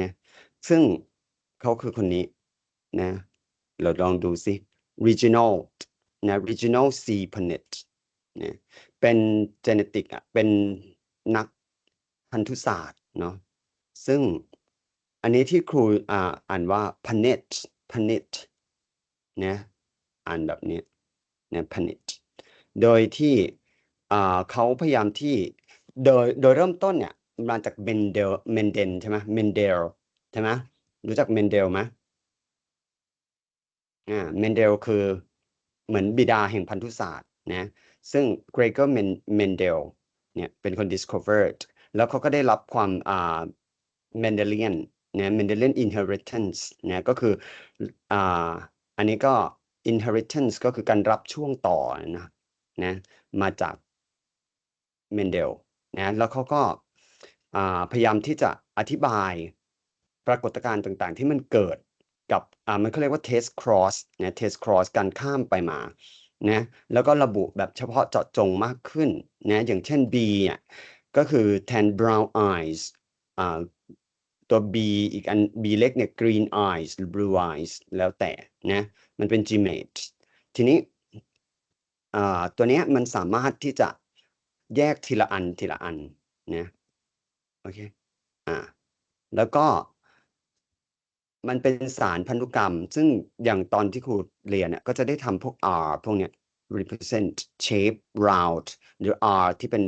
นะซึ่งเขาคือคนนี้นะเราลองดูสิ regional นะ regional C planet นะเป็น genetic อะเป็นนักพันธุศาสตร์เนาะซึ่งอันนี้ที่ครูอ่าอ่านว่า planet planet นะอ่านแบบนี้นะ planet โดยที่อ่าเขาพยายามที่โดยโดยเริ่มต้นเนี่ย มาจากเมนเดลเมนเดนใช่ไหมเมนเดลใช่ไหมรู้จักเมนเดลไหมอ่าเมนเดลคือเหมือนบิดาแห่งพันธุศาสตร์นะซึ่งเกรเกอร์เมนเดลเนี่ยเป็นคน discovered แล้วเขาก็ได้รับความอ่า Mendelian นะ Mendelian inheritance นะก็คืออ่าอันนี้ก็ inheritance ก็คือการรับช่วงต่อนะนะมาจากเมนเดลนะแล้วเขาก็ พยายามที่จะอธิบายปรากฏการณ์ต่างๆ ที่มันเกิดกับมันเขาเรียกว่า test cross นะ test cross การข้ามไปมานะแล้วก็ระบุแบบเฉพาะเจาะจงมากขึ้นนะอย่างเช่น B อะก็คือ tan brown eyes อ่าตัว B อีกอัน B เล็กเนี่ย green eyes หรือ blue eyes แล้วแต่นะมันเป็น Gmate ทีนี้ตัวเนี้ยมันสามารถที่จะแยกทีละอันทีละอันนะ โอเคอ่าแล้วก็มันเป็นสารพันธุกรรม ซึ่งอย่างตอนที่ครูเรียนเนี่ยก็จะได้ทำพวก R พวกเนี้ย represent shape round หรือ R ที่เป็น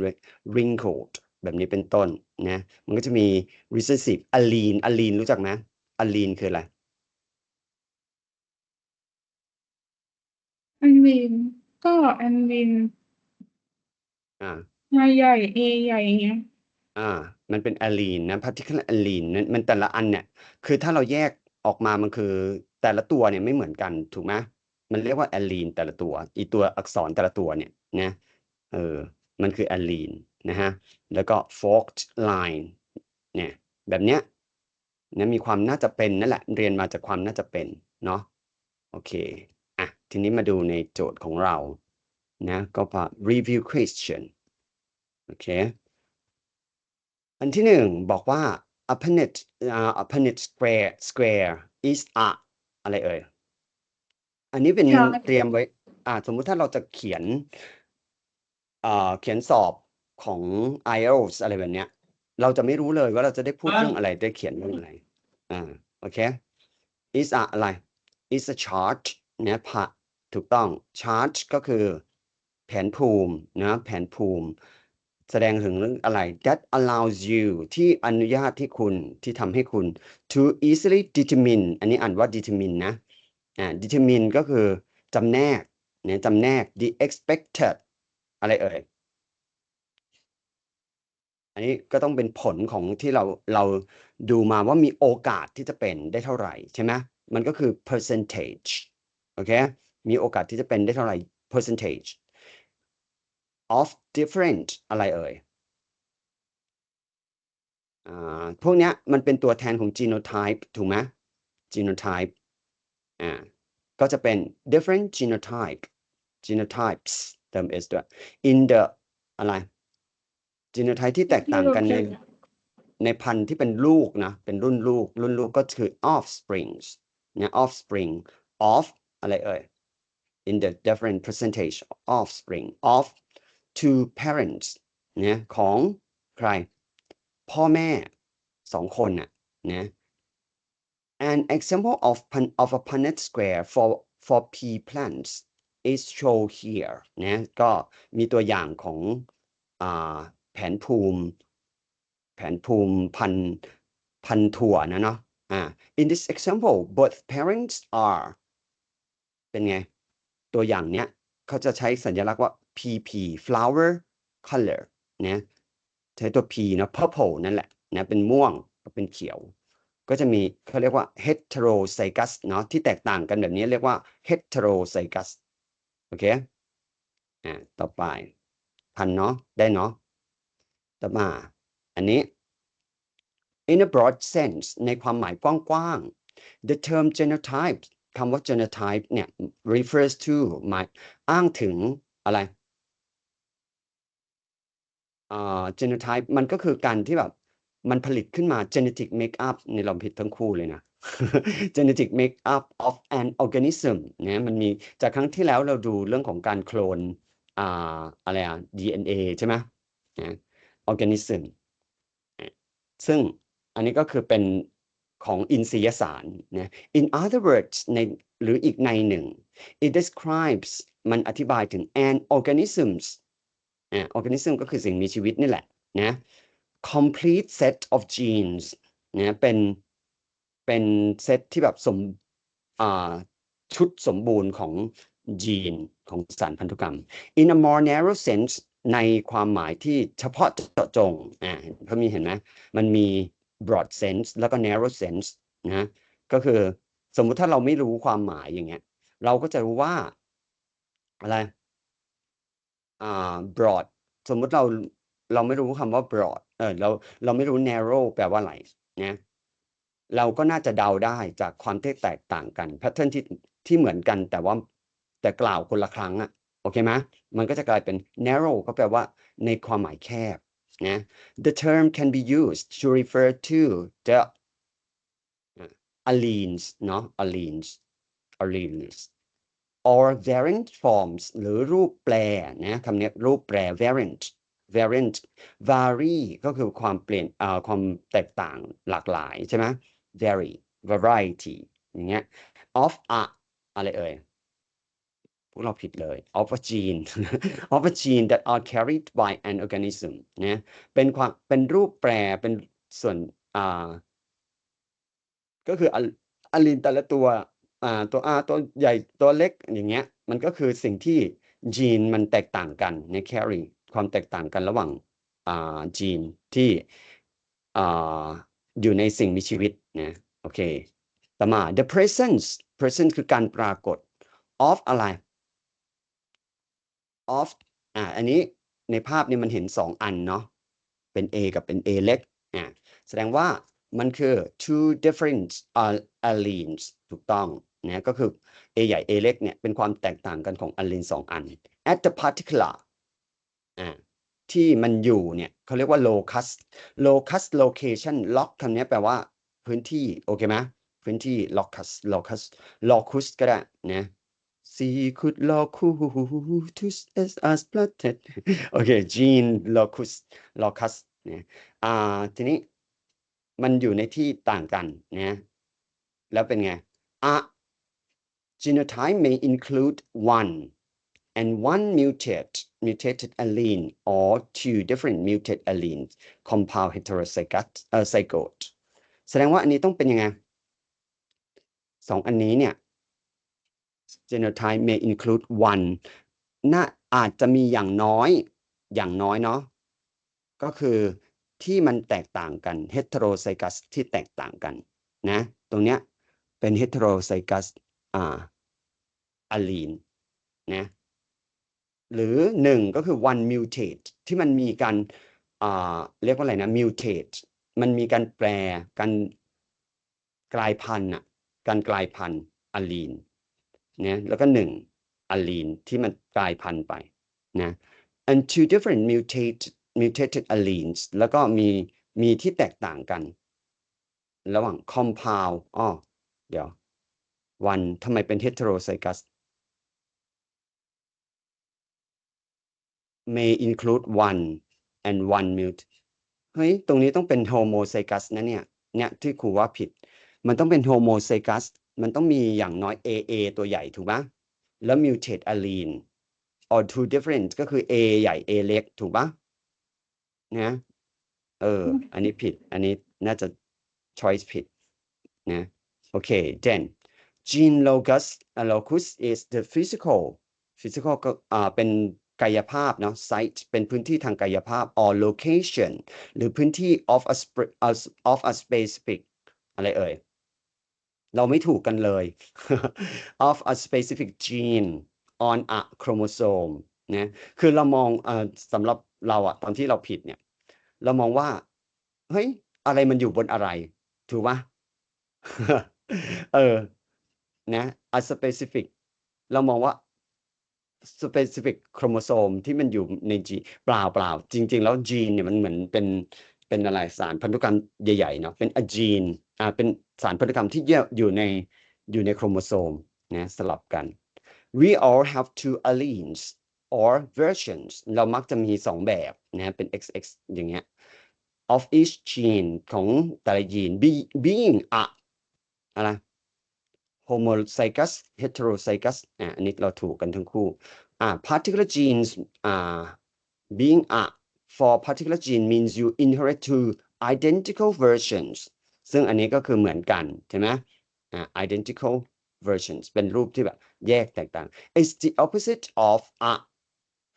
wrinkled แบบนี้เป็นต้นนะมันก็จะมี recessive allele allele รู้จักไหม allele คืออะไร อันวินก็อันวินอ่าใหญ่ๆ A ใหญ่อย่างเงี้ย อ่า มันเป็น allele นะ particular allele นั้นมันแต่ละอันเนี่ย คือถ้าเราแยกออกมามันคือแต่ละตัวเนี่ยไม่เหมือนกันถูกไหมมันเรียกว่า allele แต่ละตัว อีตัวอักษรแต่ละตัวเนี่ยนะเออมันคือ allele นะฮะแล้วก็ forked line เนี่ยแบบเนี้ยนะมีความน่าจะเป็นนั่นแหละเรียนมาจากความน่าจะเป็นเนาะโอเคอะทีนี้มาดูในโจทย์ของเรานะก็พอ review question โอเค อันที่หนึ่งบอกว่า a planet อ่า a planet square square is a อะไรเอ่ย อันนี้เป็นค่ะเตรียมไว้ อ่า สมมุติถ้าเราจะเขียนอ่าเขียนสอบของ IELTS อะไรแบบเนี้ย เราจะไม่รู้เลยว่าเราจะได้พูดเรื่องอะไร ได้เขียนเรื่องอะไร อ่า โอเค is a อะไร is a chart เนี่ยพะถูกต้อง chart ก็คือแผนภูมินะ แผนภูมิ แสดงถึงเรื่องอะไร that allows you ที่อนุญาตที่คุณที่ทำให้คุณ to easily determine อันนี้อ่านว่า determine นะอ่า determine ก็คือจำแนกเนี่ยจำแนก the expected อะไรเอ่ย อันนี้ก็ต้องเป็นผลของที่เราเราดูมาว่ามีโอกาสที่จะเป็นได้เท่าไหร่ใช่ไหมมันก็คือ percentage โอเค มีโอกาสที่จะเป็นได้เท่าไหร่ percentage of different อะไรเอ่ยอพวกเนี้ยมันเป็นตัวแทนของ genotype ถูกไหม genotype อ่าก็จะเป็น different genotype genotypes เติม s ด้วย in the อะไร genotype ที่แตกต่างกันในในพันธุ์ที่เป็นลูกนะ เป็นรุ่นลูก รุ่นลูกก็คือ offsprings นะ offspring of อะไรเอ่ย in the different percentage of offspring of two parents เนี่ยของใคร พ่อแม่สองคนน่ะนะ an example of pan- of a Punnett square for for pea plants is shown here นะก็มีตัวอย่างของอ่าแผนภูมิ แผนภูมิพันพันถั่วนะเนาะอ่า in this example both parents are เป็นไง ตัวอย่างเนี้ย เขาจะใช้สัญลักษณ์ว่า PP flower color นะใช้ตัว P นะ purple นั่นแหละนะเป็นม่วงเป็นเขียว ก็จะมีเขาเรียกว่า heterozygous เนาะที่แตกต่างกันแบบนี้เรียกว่า heterozygous โอเคอ่าต่อไปพันเนาะได้เนาะต่อมาอันนี้ in a broad sense ในความหมายกว้างๆ the term genotype คำว่า genotype เนี่ย refers to หมายอ้างถึงอะไรอ่า genotype มันก็คือการที่แบบมันผลิตขึ้นมา genetic makeup ในเราผิดทั้งคู่เลยนะ genetic makeup of an organism เนี่ยมันมีจากครั้งที่แล้วเราดูเรื่องของการโคลนอ่าอะไรอะ DNA ใช่ไหมนะ organism ซึ่งอันนี้ก็คือเป็น ของอินทรียสารนะ in other words ในหรืออีกในหนึ่ง it describes มันอธิบายถึง an organisms อ่า organism ก็คือสิ่งมีชีวิตนี่แหละนะ complete set of genes นะเป็นเป็นเซตที่แบบสมอ่าชุดสมบูรณ์ของยีนของสารพันธุกรรม in a more narrow sense ในความหมายที่เฉพาะเจาะจงอ่าเขามีเห็นไหมมันมี broad sense แล้วก็ narrow sense นะก็คือสมมุติถ้าเราไม่รู้ความหมายอย่างเงี้ย เราก็จะรู้ว่าอะไรอ่า broad สมมุติเราเราไม่รู้คำว่า broad เออเราเราไม่รู้ narrow แปลว่าอะไรนะเราก็น่าจะเดาได้จากความที่แตกต่างกัน pattern ที่ที่เหมือนกันแต่ว่าแต่กล่าวคนละครั้งอะโอเคไหมมันก็จะกลายเป็น narrow ก็แปลว่าในความหมายแคบ the term can be used to refer to the alleles เนาะ alleles alleles or variant forms หรือรูปแปรนะคำนี้รูปแปร variant variant vary ก็คือความเปลี่ยนเอ่อความแตกต่างหลากหลายใช่ไหม vary variety อย่างเงี้ย of a อะไรเอ่ย เราผิดเลย of a gene of a gene that are carried by an organism นะเป็นความเป็นรูปแปรเป็นส่วนอ่าก็คืออะลีนแต่ละตัวอ่าตัว R ตัวใหญ่ตัวเล็กอย่างเงี้ยมันก็คือสิ่งที่ยีนมันแตกต่างกันใน carry ความแตกต่างกันระหว่างอ่ายีนที่อ่าอยู่ในสิ่งมีชีวิตนะโอเคต่อมา the presence presence คือการปรากฏ of อะไร of อ่าอันนี้ในภาพเนี้มันเห็นสองอันเนาะเป็น A กับเป็น A เล็กอ่าแสดงว่ามันคือ two different alleles ถูกต้องนะก็คือ A ใหญ่ A เล็กเนี่ยเป็นความแตกต่างกันของ allele สองอัน at the particular อ่าที่มันอยู่เนี่ยเขาเรียกว่า locus locus location lock คำนี้แปลว่าพื้นที่ โอเคไหมพื้นที่ locus locus locus ก็ได้นะ Secret locus as us planted โอเค gene locus locus เนี่ยอ่าทีนี้มันอยู่ในที่ต่างกันนะแล้วเป็นไง A genotype may include one and one mutate mutated allele or two different mutated alleles compound heterozygote แสดงว่าอันนี้ต้องเป็นยังไงสองอันนี้เนี่ย genotype may include one น่าอาจจะมีอย่างน้อยอย่างน้อยเนาะก็คือที่มันแตกต่างกัน heterozygous ที่แตกต่างกันนะตรงเนี้ยเป็น heterozygous อ่า allele นะหรือหนึ่งก็คือ one mutate ที่มันมีการอ่าเรียกว่าอะไรนะ mutate มันมีการแปลการกลายพันธุ์อะการกลายพันธุ์ allele น นะแล้วก็หนึ่ง allele ที่มันกลายพันธุ์ไปนะ and two different mutated mutated alleles แล้วก็มีมีที่แตกต่างกัน ระหว่าง compound อ้อเดี๋ยว one ทำไมเป็น heterozygous may include one and one mute เฮ้ย ตรงนี้ต้องเป็น homozygous นะเนี่ย เนี่ยที่ครูว่าผิด มันต้องเป็น homozygous มันต้องมีอย่างน้อย AA ตัวใหญ่ถูกไหมแล้ว mutate allele or two different ก็คือ A ใหญ่ A เล็กถูกปะนะเออ อันนี้ผิด อันนี้น่าจะ choice ผิดนะโอเค then gene locus locus is the physical physical ก็อ่าเป็นกายภาพเนาะ site เป็นพื้นที่ทางกายภาพ or location หรือพื้นที่ of a of a specific อะไรเอ่ย เราไม่ถูกกันเลย of a specific gene on a chromosome นะคือเรามองอ่อสำหรับเราอะตอนที่เราผิดเนี่ย เรามองว่า เฮ้ย อะไรมันอยู่บนอะไร ถูกปะเออ นะ a specific เรามองว่า specific chromosome ที่มันอยู่ใน G เปล่าเปล่า จริง ๆ แล้ว gene เนี่ยมันเหมือนเป็นเป็นอะไรสารพันธุกรรมใหญ่ๆเนาะเป็น a gene อ่าเป็น สารพันธุกรรมที่อยู่ในอยู่ในโครโมโซมนะสลับกัน we all have two alleles or versions เรามักจะมีสองแบบนะเป็น XX อย่างเงี้ย of each gene ของแต่ละยีน be, being a อะไร homozygous heterozygous อะอันนี้เราถูกกันทั้งคู่อ่า particular genes อ่า being a for particular gene means you inherit two identical versions ซึ่งอันนี้ก็คือเหมือนกันใช่ไหมอ่า identical versions เป็นรูปที่แบบแยกแตกต่าง is the opposite of a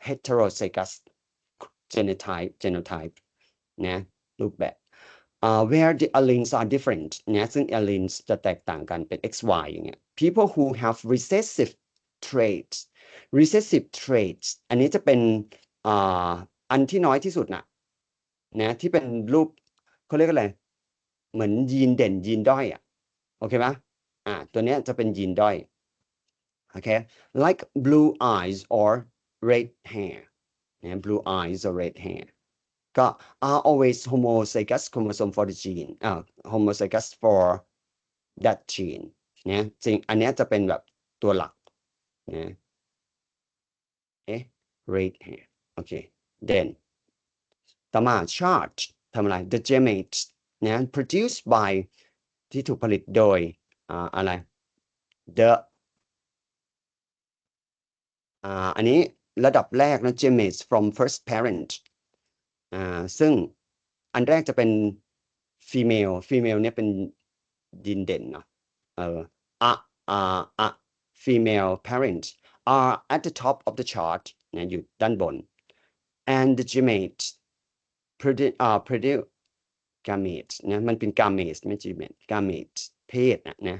heterozygous genotype genotype นะรูปแบบ uh, where the alleles are different นะซึ่ง alleles จะแตกต่างกันเป็น XY อย่างเงี้ย people who have recessive traits recessive traits อันนี้จะเป็นอ่าอันที่น้อยที่สุดนะนะที่เป็นรูปเขาเรียกอะไร เหมือนยีนเด่นยีนด้อยอะโอเคไหมอ่าตัวเนี้ยจะเป็นยีนด้อยโอเค like blue eyes or red hair นะ blue eyes or red hair ก็ are always homozygous chromosome for the gene อ่า homozygous for that gene นะจริงอันเนี้ยจะเป็นแบบตัวหลักนะเอ๊ะ red hair โอเค then ต่อมา charge ทำอะไร the gametes นะ produced by ที่ถูกผลิตโดยอ่าอะไร the อ่าอันนี้ระดับแรกนะ gametes from first parent อ่าซึ่งอันแรกจะเป็น female female เนี่ยเป็นยีนเด่นเนาะเอออะอ่าอะ female parents are at the top of the chart นะอยู่ด้านบน and the gametes produce อ่า produce gametes นะมันเป็น gametes ไม่ gametes gametes เพศนะนะ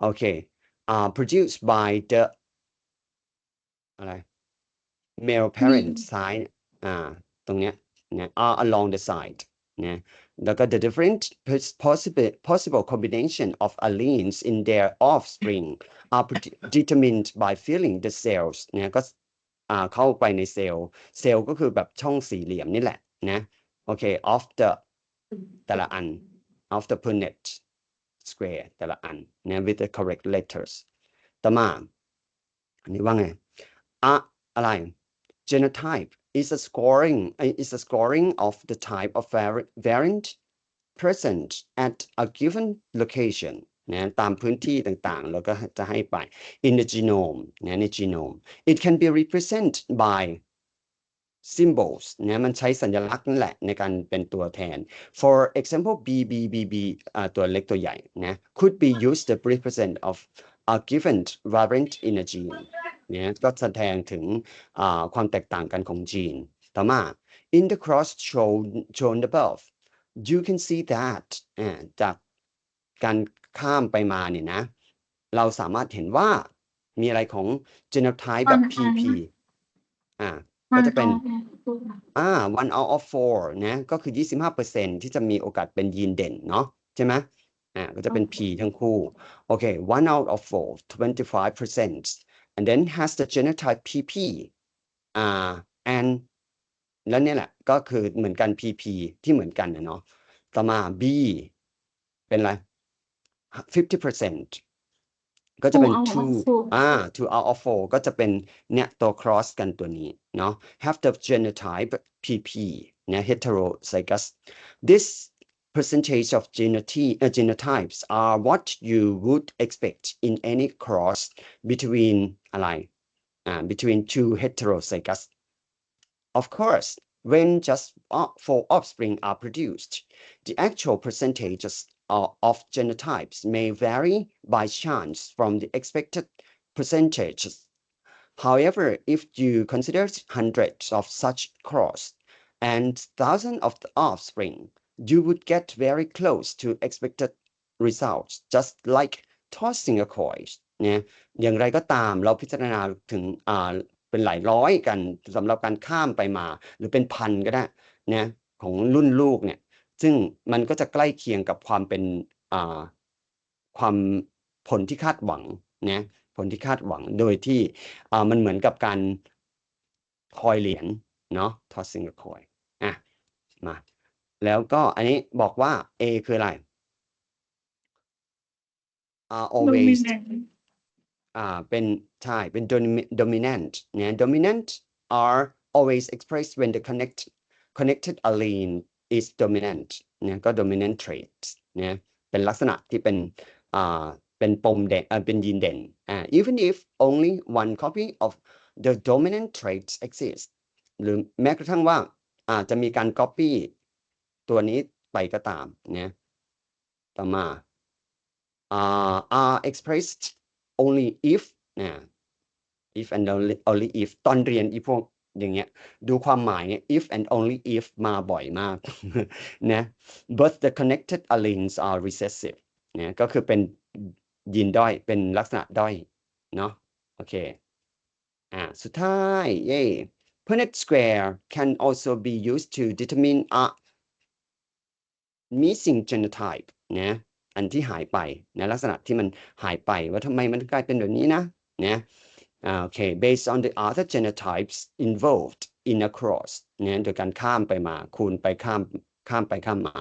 โอเคอ่า produced by the อะไร male parent side อ่าตรงเนี้ยนะ are along the side นะแล้วก็ the different pos- possible possible combination of alleles in their offspring are prote- determined by filling the cells นะก็อ่าเข้าไปในเซลล์ เซลล์ก็คือแบบช่องสี่เหลี่ยมนี่แหละนะโอเค of the แต่ละอัน of the Punnett square แต่ละอันนะ with the correct letters ต่อมา อันนี้ว่าไงอะอะไร genotype is a scoring uh, is a scoring of the type of vari- variant present at a given location นะตามพื้นที่ต่างๆ แล้วก็จะให้ไป in the genome นะใน genome it can be represented by symbols นะมันใช้สัญลักษณ์นั่นแหละในการเป็นตัวแทน for example B B B B อ่าตัวเล็กตัวใหญ่นะ could be used to represent of a given variant in a gene เนี่ยก็แสดงถึงอ่าความแตกต่างกันของจีนต่อมา in the cross shown shown above you can see that อ่าจากการข้ามไปมาเนี่ยนะ เราสามารถเห็นว่ามีอะไรของ genotype แบบ PP อ่า ก็จะเป็นอ่า one out of four นะก็คือ 25%ที่จะมีโอกาสเป็นยีนเด่นเนาะใช่ไหมอ่าก็จะเป็น P ทั้งคู่ โอเค one out of four 25% and then has the genotype PP อ่า and แล้วเนี่ยแหละก็คือเหมือนกัน PP ที่เหมือนกันนะเนาะต่อมา B เป็นอะไร 50% ก็จะเป็น Two out of two four อ่า two out of four ก็จะเป็นเนี่ยตัว cross กันตัวนี้เนาะ have the genotype PP เนี่ย heterozygous this percentage of genotype, uh, genotypes are what you would expect in any cross between อะไรอ่า between two heterozygous of course when just uh, four offspring are produced the actual percentages of, of genotypes may vary by chance from the expected percentages. However, if you consider hundreds of such cross and thousands of the offspring, you would get very close to expected results, just like tossing a coin เนี่ยอย่างไรก็ตามเราพิจารณาถึงอ่าเป็นหลายร้อยกันสำหรับการข้ามไปมา หรือเป็นพันก็ได้นะของรุ่นลูกเนี่ย ซึ่งมันก็จะใกล้เคียงกับความเป็นอ่าความผลที่คาดหวังนะผลที่คาดหวังโดยที่อ่ามันเหมือนกับการทอยเหรียญเนาะ tossing a coin อะมาแล้วก็อันนี้บอกว่า A คืออะไร are always dominant อ่าเป็นใช่เป็น domi- dominant เนี่ย dominant are always expressed when the connect connected allele is dominant เนี่ยก็ dominant traits เนี่ยเป็นลักษณะที่เป็นอ่าเป็นปมเด่นอ่าเป็นยีนเด่นอ่า even if only one copy of the dominant traits exists หรือแม้กระทั่งว่าอาจจะมีการ copy ตัวนี้ไปก็ตามเนี่ยต่อมา uh, are expressed only if นะ if and only, only if ตอนเรียนอีพวก อย่างเงี้ยดูความหมายเนี่ย if and only if มาบ่อยมากนะ but the connected alleles are recessive เนี่ยก็คือเป็นยีนด้อยเป็นลักษณะด้อยเนาะโอเคอ่าสุดท้ายเย่ Punnett square can also be used to determine a missing genotype นะอันที่หายไปนะลักษณะที่มันหายไปว่าทำไมมันกลายเป็นแบบนี้นะนะ อ่าโอเค based on the other genotypes involved in a cross เนี่ยโดยการข้ามไปมา คูณไปข้ามข้ามไปข้ามมา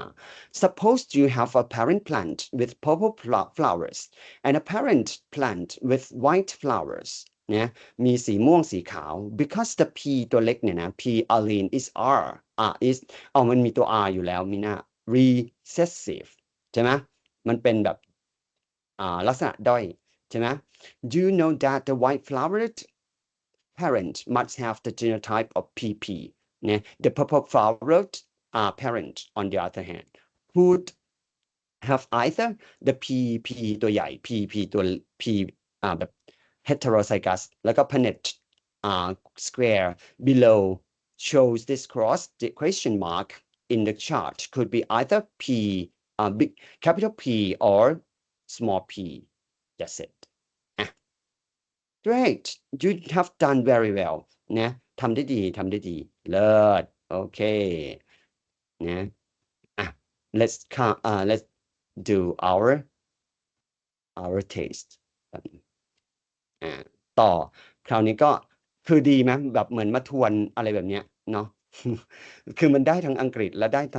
suppose you have a parent plant with purple fla- flowers and a parent plant with white flowers เนี่ยมีสีม่วงสีขาว because the p ตัวเล็กเนี่ยนะ p allele is r r is เอามันมีตัว r อยู่แล้วมีหน้า recessive ใช่ไหม มันเป็นแบบอ่าลักษณะด้อย ใช่ไหม Do you know that the white flowered parent must have the genotype of PP เนี่ย The purple flowered uh, parent on the other hand would have either the PP ตัวใหญ่ PP ตัว P อ่าแบบ heterozygous แล้วก็ Punnett uh, square below shows this cross the question mark in the chart could be either P uh, big capital P or small p. That's it. Great. You have done very well. นะทำได้ดีทำได้ดี เลิศ โอเค นะอะ let's come uh, let's do our our taste อ่าต่อ คราวนี้ก็คือดีไหมแบบเหมือนมาทวนอะไรแบบเนี้ยเนาะ คือมันได้ทั้งอังกฤษและได้ทั้ง